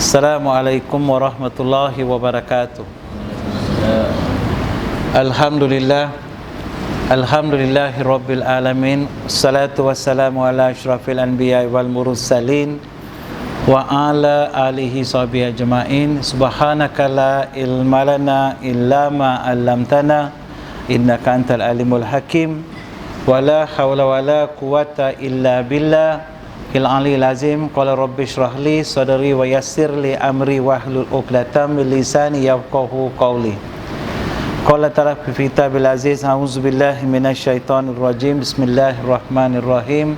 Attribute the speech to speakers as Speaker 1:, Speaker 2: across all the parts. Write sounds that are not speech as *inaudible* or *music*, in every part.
Speaker 1: السلام عليكم ورحمة الله وبركاته. الحمد لله الحمد لله رب العالمين الصلاة والسلام على أشرف الأنبياء والمرسلين وعلى آله وصحبه أجمعين. سبحانك لا علم لنا إلا ما علمتنا إنك أنت العليم الحكيم. ولا حول ولا قوة إلا بالله. Il Ali Lazim Qala Rabbi syrahli sadari wa yassir li amri wahlul uqdatam min lisani yafqahu qawli. Qala ta'ala fi kitabil aziz a'udzu billahi minasyaitonir rajim bismillahirrahmanirrahim.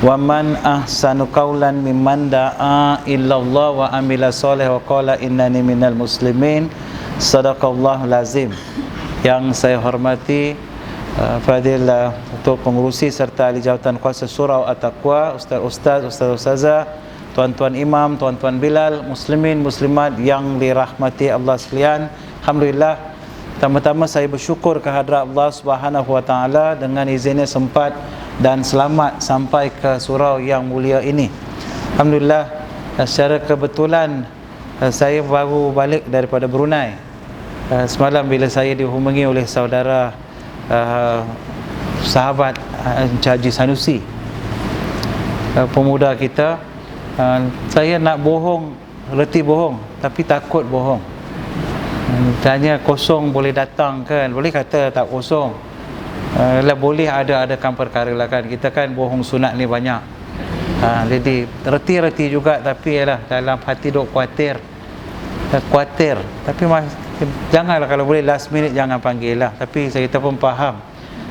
Speaker 1: Wa man ahsanu qawlan mimman da'a illa Allah wa amila soleh wa qala innani minal muslimin. Sadaqallahu lazim yang saya hormati Fadil uh, Ketua Pengurusi serta Ahli Jawatan Kuasa Surau At-Taqwa, Ustaz-Ustaz, Ustaz-Ustazah, Tuan-Tuan Imam, Tuan-Tuan Bilal, Muslimin, Muslimat yang dirahmati Allah sekalian. Alhamdulillah, pertama-tama saya bersyukur kehadrat Allah Subhanahu Wa Taala dengan izinnya sempat dan selamat sampai ke surau yang mulia ini. Alhamdulillah, secara kebetulan saya baru balik daripada Brunei. Semalam bila saya dihubungi oleh saudara uh, sahabat uh, Haji Sanusi. Uh, pemuda kita uh, saya nak bohong reti bohong tapi takut bohong. Uh, tanya kosong boleh datang kan? Boleh kata tak kosong. Uh, lah boleh ada adakan perkara lah kan? Kita kan bohong sunat ni banyak. Uh, jadi reti-reti juga tapi yalah dalam hati duk khawatir khawatir tapi mas, janganlah kalau boleh last minute jangan panggil lah. Tapi saya pun faham.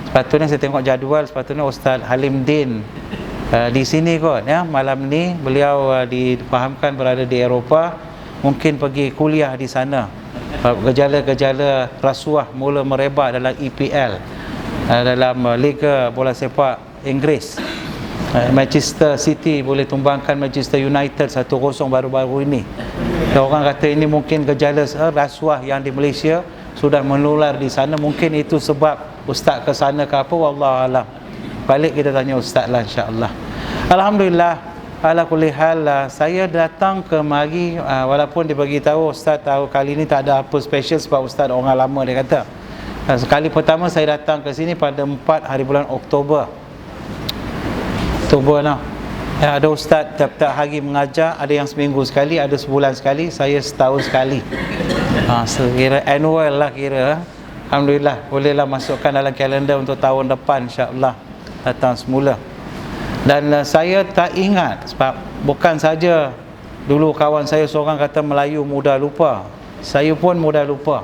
Speaker 1: Sepatutnya saya tengok jadual sepatutnya Ustaz Halim Din uh, di sini kot ya. Malam ni beliau uh, dipahamkan berada di Eropah. Mungkin pergi kuliah di sana. Uh, gejala-gejala rasuah mula merebak dalam EPL uh, dalam uh, Liga Bola Sepak Inggeris. uh, Manchester City boleh tumbangkan Manchester United 1-0 baru-baru ini. Dan orang kata ini mungkin gejala uh, rasuah yang di Malaysia sudah menular di sana. Mungkin itu sebab ustaz ke sana ke apa wallahu alam. Balik kita tanya ustaz lah insyaallah. Alhamdulillah ala kulli hal saya datang ke mari uh, walaupun dia bagi tahu ustaz tahu kali ni tak ada apa special sebab ustaz orang lama dia kata. Uh, sekali pertama saya datang ke sini pada 4 hari bulan Oktober Oktober lah Ya, ada ustaz tiap-tiap hari mengajar, ada yang seminggu sekali, ada sebulan sekali, saya setahun sekali. Ha, so, kira annual lah kira. Alhamdulillah bolehlah masukkan dalam kalender untuk tahun depan insya-Allah datang semula. Dan uh, saya tak ingat sebab bukan saja dulu kawan saya seorang kata Melayu mudah lupa. Saya pun mudah lupa.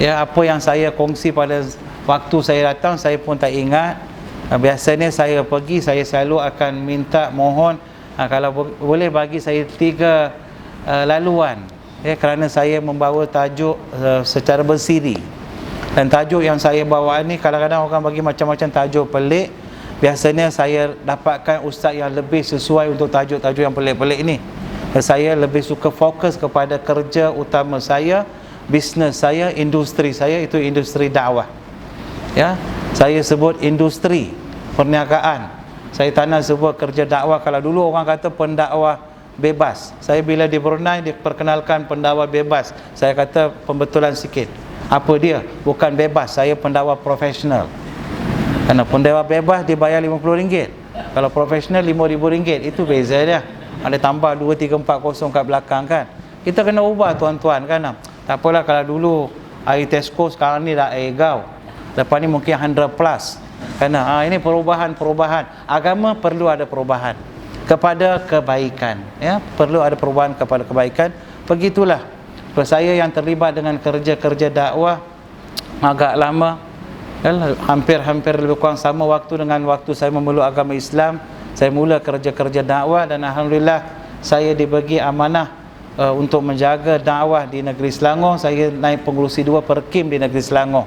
Speaker 1: Ya apa yang saya kongsi pada waktu saya datang saya pun tak ingat. Uh, biasanya saya pergi saya selalu akan minta mohon uh, kalau boleh bagi saya tiga uh, laluan ya kerana saya membawa tajuk uh, secara bersiri. Dan tajuk yang saya bawa ni kadang-kadang orang bagi macam-macam tajuk pelik biasanya saya dapatkan ustaz yang lebih sesuai untuk tajuk-tajuk yang pelik-pelik ni. Saya lebih suka fokus kepada kerja utama saya bisnes saya, industri saya itu industri dakwah ya, saya sebut industri perniagaan saya tak nak sebut kerja dakwah kalau dulu orang kata pendakwah bebas saya bila di Brunei diperkenalkan pendakwah bebas saya kata pembetulan sikit apa dia? Bukan bebas, saya pendakwa profesional. Karena pendakwa bebas dibayar RM50. Kalau profesional RM5,000. Itu beza dia. Ada tambah 2, 3, 4 kosong kat belakang kan. Kita kena ubah tuan-tuan kan. Tak apalah kalau dulu air Tesco sekarang ni dah air gau. Lepas ni mungkin 100 plus. Karena ha, ini perubahan-perubahan. Agama perlu ada perubahan kepada kebaikan. Ya, perlu ada perubahan kepada kebaikan. Begitulah saya yang terlibat dengan kerja-kerja dakwah agak lama kan, hampir-hampir lebih kurang sama waktu dengan waktu saya memeluk agama Islam saya mula kerja-kerja dakwah dan Alhamdulillah saya dibagi amanah uh, untuk menjaga dakwah di negeri Selangor saya naik pengurusi dua perkim di negeri Selangor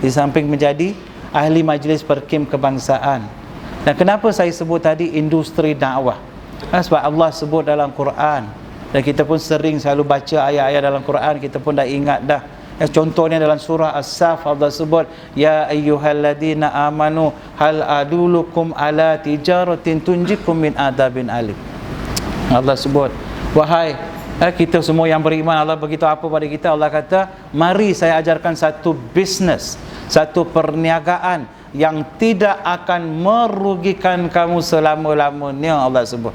Speaker 1: di samping menjadi ahli majlis perkim kebangsaan. Dan kenapa saya sebut tadi industri dakwah? Sebab Allah sebut dalam Quran. Dan kita pun sering selalu baca ayat-ayat dalam Quran kita pun dah ingat dah. Ya, contohnya dalam surah As-Saf Allah sebut ya ayyuhalladzina amanu hal adulukum ala tijaratin tunjikum min adabin alim. Allah sebut wahai eh, kita semua yang beriman Allah beritahu apa pada kita. Allah kata mari saya ajarkan satu bisnes satu perniagaan yang tidak akan merugikan kamu selama-lamanya Allah sebut.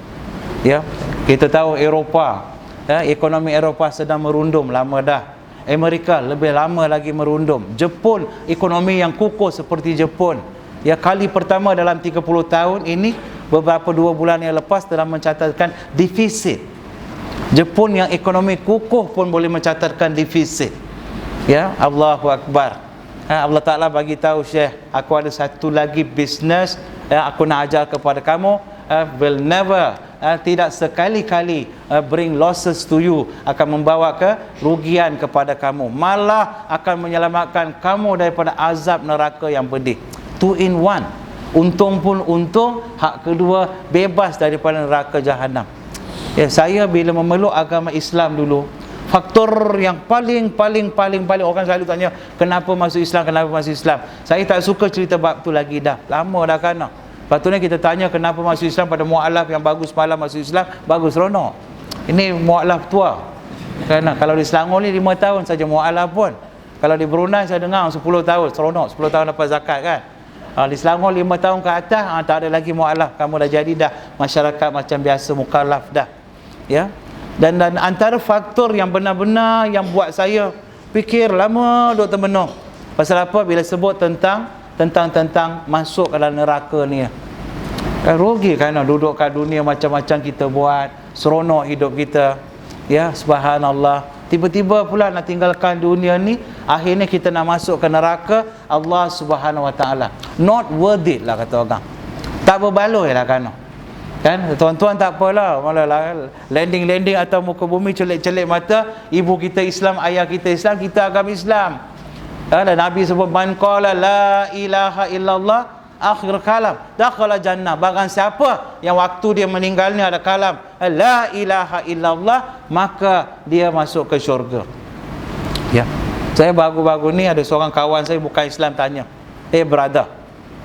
Speaker 1: Ya kita tahu Eropah ya, ekonomi Eropah sedang merundum lama dah. Amerika lebih lama lagi merundum. Jepun ekonomi yang kukuh seperti Jepun. Ya kali pertama dalam 30 tahun ini beberapa dua bulan yang lepas telah mencatatkan defisit Jepun yang ekonomi kukuh pun boleh mencatatkan defisit. Ya, Allahu Akbar. Ha, Allah Taala bagi tahu Syekh, aku ada satu lagi bisnes yang aku nak ajar kepada kamu, uh, will never uh, tidak sekali-kali uh, bring losses to you akan membawa ke rugian kepada kamu malah akan menyelamatkan kamu daripada azab neraka yang pedih two in one untung pun untung hak kedua bebas daripada neraka jahanam Ya, saya bila memeluk agama Islam dulu, faktor yang paling paling paling paling orang selalu tanya, kenapa masuk Islam, kenapa masuk Islam? Saya tak suka cerita bab tu lagi dah. Lama dah kan. Patutnya kita tanya kenapa masuk Islam pada mualaf yang bagus malam masuk Islam, bagus seronok. Ini mualaf tua. Kerana kalau di Selangor ni 5 tahun saja mualaf pun. Kalau di Brunei saya dengar 10 tahun, seronok 10 tahun dapat zakat kan. Ha, di Selangor 5 tahun ke atas ha, tak ada lagi mualaf. Kamu dah jadi dah masyarakat macam biasa mukallaf dah ya? Dan dan antara faktor yang benar-benar yang buat saya fikir lama duk termenung pasal apa? Bila sebut tentang tentang tentang masuk ke dalam neraka ni kan rugi kan duduk kat dunia macam-macam kita buat seronok hidup kita ya? Subhanallah. Tiba-tiba pula nak tinggalkan dunia ni akhirnya kita nak masuk ke neraka Allah Subhanahu Wa Taala. Not worth it lah kata orang. Tak berbaloi lah kan kan? Tuan-tuan tak apalah. Malah lah, landing-landing atau muka bumi celik-celik mata ibu kita Islam ayah kita Islam kita agama Islam. Kan? Nabi sebut man qala la ilaha illallah akhir kalam. Dakhala jannah. Barang siapa yang waktu dia meninggal ni ada kalam la ilaha illallah maka dia masuk ke syurga. Ya. Saya baru-baru ni ada seorang kawan saya bukan Islam tanya eh hey brother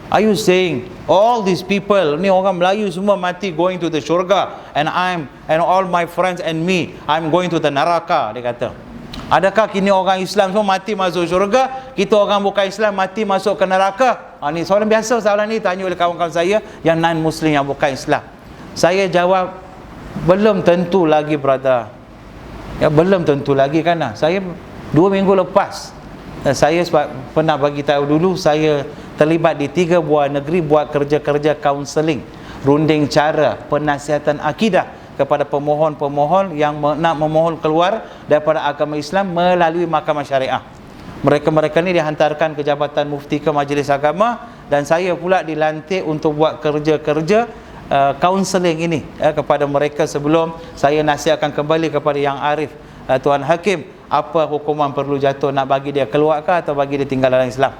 Speaker 1: Are you saying all these people ni orang Melayu semua mati going to the syurga and I'm and all my friends and me I'm going to the neraka dia kata. Adakah kini orang Islam semua mati masuk syurga, kita orang bukan Islam mati masuk ke neraka? Ha, ni soalan biasa soalan ni tanya oleh kawan-kawan saya yang non muslim yang bukan Islam. Saya jawab belum tentu lagi brother. Ya belum tentu lagi kan Saya dua minggu lepas saya sebab pernah bagi tahu dulu saya terlibat di tiga buah negeri buat kerja-kerja kaunseling runding cara penasihatan akidah kepada pemohon-pemohon yang nak memohon keluar daripada agama Islam melalui mahkamah syariah. Mereka-mereka ni dihantarkan ke Jabatan Mufti ke Majlis Agama dan saya pula dilantik untuk buat kerja-kerja kaunseling uh, ini uh, kepada mereka sebelum saya nasihatkan kembali kepada yang arif uh, Tuan Hakim apa hukuman perlu jatuh nak bagi dia keluar ke atau bagi dia tinggal dalam Islam.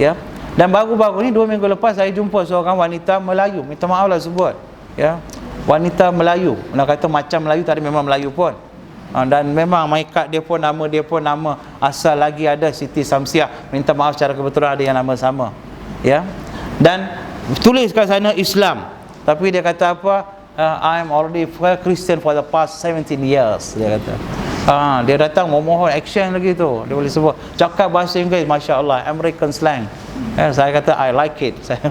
Speaker 1: Ya dan baru-baru ni dua minggu lepas saya jumpa seorang wanita Melayu. Minta maaf lah sebut. Ya. Wanita Melayu. Nak kata macam Melayu tadi memang Melayu pun. Ha, dan memang maikat dia pun nama dia pun nama asal lagi ada Siti Samsiah. Minta maaf secara kebetulan ada yang nama sama. Ya. Dan tulis kat sana Islam. Tapi dia kata apa? Uh, I'm already a Christian for the past 17 years. Dia kata. Ha, dia datang memohon action lagi tu. Dia boleh sebut. Cakap bahasa Inggeris. Masya Allah. American slang. Eh, saya kata I like it. *laughs* Saya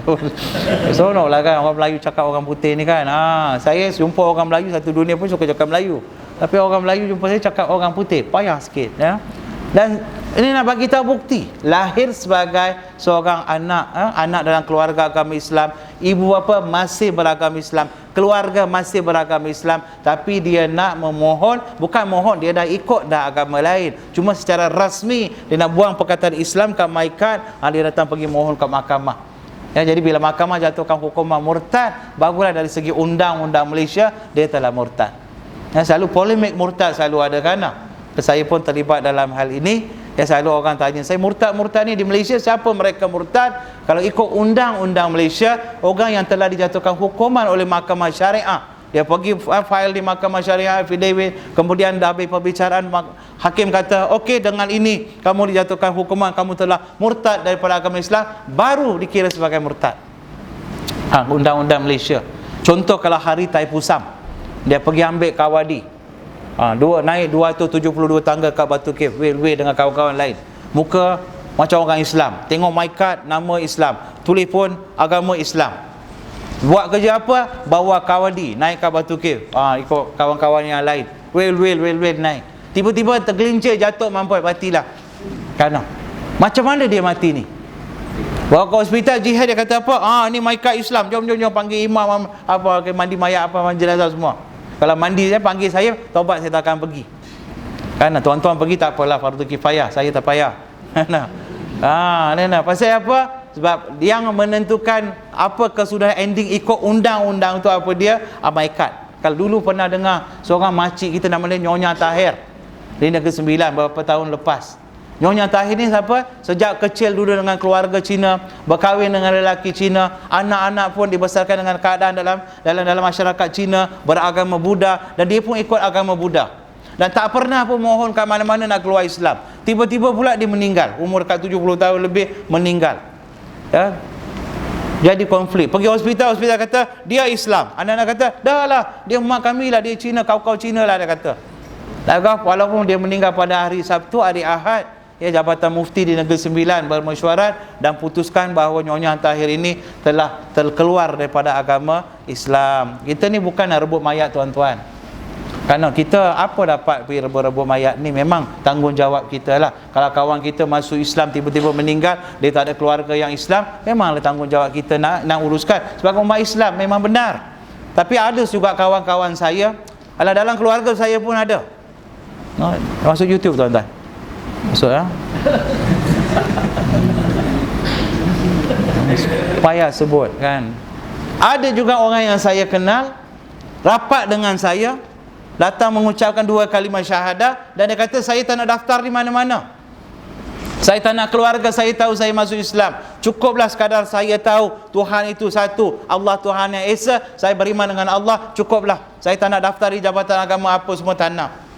Speaker 1: seronok lah kan orang Melayu cakap orang putih ni kan. Ha, saya jumpa orang Melayu satu dunia pun suka cakap Melayu. Tapi orang Melayu jumpa saya cakap orang putih, payah sikit ya. Dan ini nak bagi tahu bukti. Lahir sebagai seorang anak eh, anak dalam keluarga agama Islam. Ibu bapa masih beragama Islam. Keluarga masih beragama Islam. Tapi dia nak memohon bukan mohon dia dah ikut dah agama lain. Cuma secara rasmi dia nak buang perkataan Islam ke maikat ha, dia datang pergi mohon ke mahkamah. Ya, jadi bila mahkamah jatuhkan hukuman murtad barulah dari segi undang-undang Malaysia dia telah murtad. Ya, selalu polemik murtad selalu ada kan? Saya pun terlibat dalam hal ini Ya selalu orang tanya saya murtad-murtad ni di Malaysia siapa mereka murtad? Kalau ikut undang-undang Malaysia, orang yang telah dijatuhkan hukuman oleh mahkamah syariah, dia pergi file di mahkamah syariah affidavit, kemudian dah habis perbicaraan hakim kata, "Okey dengan ini kamu dijatuhkan hukuman, kamu telah murtad daripada agama Islam," baru dikira sebagai murtad. Ha, undang-undang Malaysia. Contoh kalau hari Taipusam, dia pergi ambil kawadi. Ha, dua, naik 272 tangga kat Batu Cave Will-Will dengan kawan-kawan lain. Muka macam orang Islam. Tengok my card nama Islam. Tulis pun agama Islam. Buat kerja apa? Bawa kawadi naik ke Batu Cave. Ha, ikut kawan-kawan yang lain. Will-Will Will-Will naik. Tiba-tiba tergelincir jatuh mampu matilah. Kerana macam mana dia mati ni? Bawa ke hospital jihad dia kata apa? Ah ni maikat Islam. Jom jom jom panggil imam apa mandi mayat apa jenazah semua. Kalau mandi saya panggil saya, taubat saya tak akan pergi. Kan tuan-tuan pergi tak apalah fardu kifayah. Saya tak payah. Ah, *laughs* nah, nah. Pasal apa? Sebab yang menentukan apa kesudahan ending ikut undang-undang tu apa dia? Amaikat. Kalau dulu pernah dengar seorang makcik kita nama dia Nyonya Tahir di Negeri Sembilan beberapa tahun lepas. Nyonya Tahir ni siapa? Sejak kecil dulu dengan keluarga Cina, berkahwin dengan lelaki Cina, anak-anak pun dibesarkan dengan keadaan dalam dalam dalam masyarakat Cina, beragama Buddha dan dia pun ikut agama Buddha. Dan tak pernah pun mohon kat mana-mana nak keluar Islam. Tiba-tiba pula dia meninggal, umur dekat 70 tahun lebih meninggal. Ya. Jadi konflik. Pergi hospital, hospital kata dia Islam. Anak-anak kata, dah lah, dia mak kami lah, dia Cina, kau-kau Cina lah dia kata. Lagak walaupun dia meninggal pada hari Sabtu, hari Ahad, ya Jabatan Mufti di Negeri Sembilan bermesyuarat dan putuskan bahawa Nyonya Tahir ini telah terkeluar daripada agama Islam. Kita ni bukan nak rebut mayat tuan-tuan. Kerana kita apa dapat pergi rebut-rebut mayat ni memang tanggungjawab kita lah. Kalau kawan kita masuk Islam tiba-tiba meninggal, dia tak ada keluarga yang Islam, memanglah tanggungjawab kita nak nak uruskan. Sebab umat Islam memang benar. Tapi ada juga kawan-kawan saya, ala dalam keluarga saya pun ada. Masuk YouTube tuan-tuan. Masuk ya. Payah sebut kan. Ada juga orang yang saya kenal rapat dengan saya datang mengucapkan dua kalimah syahadah dan dia kata saya tak nak daftar di mana-mana. Saya tak nak keluarga saya tahu saya masuk Islam. Cukuplah sekadar saya tahu Tuhan itu satu. Allah Tuhan yang Esa. Saya beriman dengan Allah. Cukuplah. Saya tak nak daftar di jabatan agama apa semua tak nak.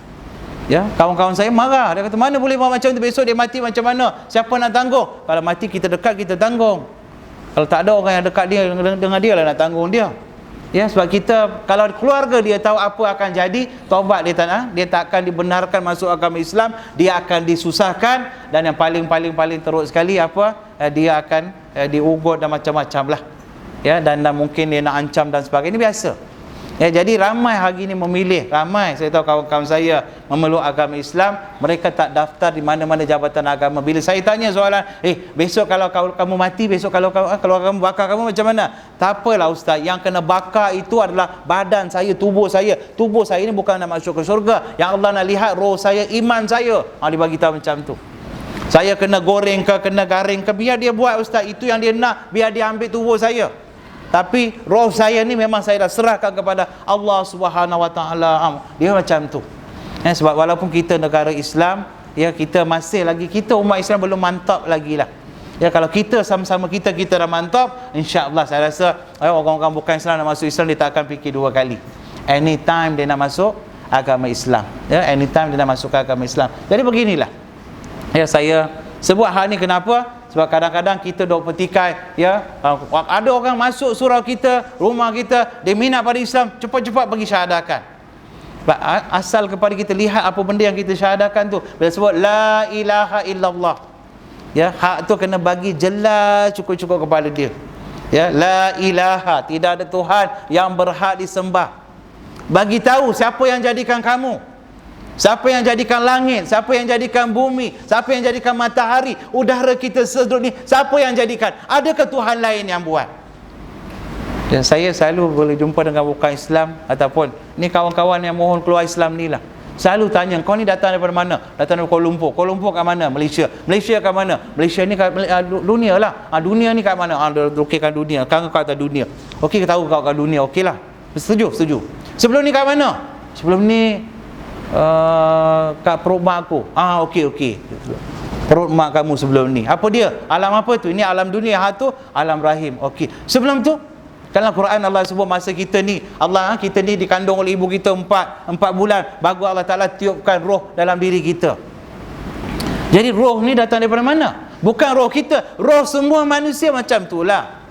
Speaker 1: Ya, kawan-kawan saya marah. Dia kata, mana boleh buat macam tu besok dia mati macam mana? Siapa nak tanggung? Kalau mati kita dekat, kita tanggung. Kalau tak ada orang yang dekat dia dengan dia lah nak tanggung dia. Ya, sebab kita kalau keluarga dia tahu apa akan jadi, taubat dia tak nak, dia tak akan dibenarkan masuk agama Islam, dia akan disusahkan dan yang paling-paling paling teruk sekali apa? Eh, dia akan eh, diugut dan macam-macam lah. Ya, dan, dan mungkin dia nak ancam dan sebagainya. Ini biasa. Ya, jadi ramai hari ini memilih, ramai saya tahu kawan-kawan saya memeluk agama Islam, mereka tak daftar di mana-mana jabatan agama. Bila saya tanya soalan, eh besok kalau kamu mati, besok kalau kamu, kalau kamu bakar kamu macam mana? Tak apalah ustaz, yang kena bakar itu adalah badan saya, tubuh saya. Tubuh saya ini bukan nak masuk ke syurga. Yang Allah nak lihat roh saya, iman saya. Ha, dia bagi tahu macam tu. Saya kena goreng ke, kena garing ke, biar dia buat ustaz. Itu yang dia nak, biar dia ambil tubuh saya. Tapi roh saya ni memang saya dah serahkan kepada Allah Subhanahu Wa Taala. Dia macam tu. Ya, sebab walaupun kita negara Islam, ya kita masih lagi kita umat Islam belum mantap lagi lah. Ya kalau kita sama-sama kita kita dah mantap, insya-Allah saya rasa eh, orang-orang bukan Islam nak masuk Islam dia tak akan fikir dua kali. Anytime dia nak masuk agama Islam. Ya anytime dia nak masuk ke agama Islam. Jadi beginilah. Ya saya sebut hal ni kenapa? Sebab kadang-kadang kita dok petikai ya, ada orang masuk surau kita, rumah kita, dia minat pada Islam, cepat-cepat pergi syahadakan. Asal kepada kita lihat apa benda yang kita syahadakan tu. Bila sebut la ilaha illallah. Ya, hak tu kena bagi jelas cukup-cukup kepada dia. Ya, la ilaha, tidak ada Tuhan yang berhak disembah. Bagi tahu siapa yang jadikan kamu. Siapa yang jadikan langit? Siapa yang jadikan bumi? Siapa yang jadikan matahari? Udara kita sedut ni, siapa yang jadikan? Adakah Tuhan lain yang buat? Dan saya selalu boleh jumpa dengan bukan Islam ataupun ni kawan-kawan yang mohon keluar Islam ni lah. Selalu tanya, kau ni datang daripada mana? Datang dari Kuala Lumpur. Kuala Lumpur kat mana? Malaysia. Malaysia kat mana? Malaysia ni kat uh, dunia lah. Uh, dunia ni kat mana? Ah, uh, okey dunia. Kau kat atas dunia. Okey, tahu kau kat dunia. Okey lah. Setuju? Setuju. Sebelum ni kat mana? Sebelum ni uh, kat perut mak aku. Ah okey okey. Perut mak kamu sebelum ni. Apa dia? Alam apa tu? Ini alam dunia, ha tu alam rahim. Okey. Sebelum tu kalau Quran Allah sebut masa kita ni Allah kita ni dikandung oleh ibu kita empat empat bulan baru Allah Taala tiupkan roh dalam diri kita. Jadi roh ni datang daripada mana? Bukan roh kita, roh semua manusia macam tu lah.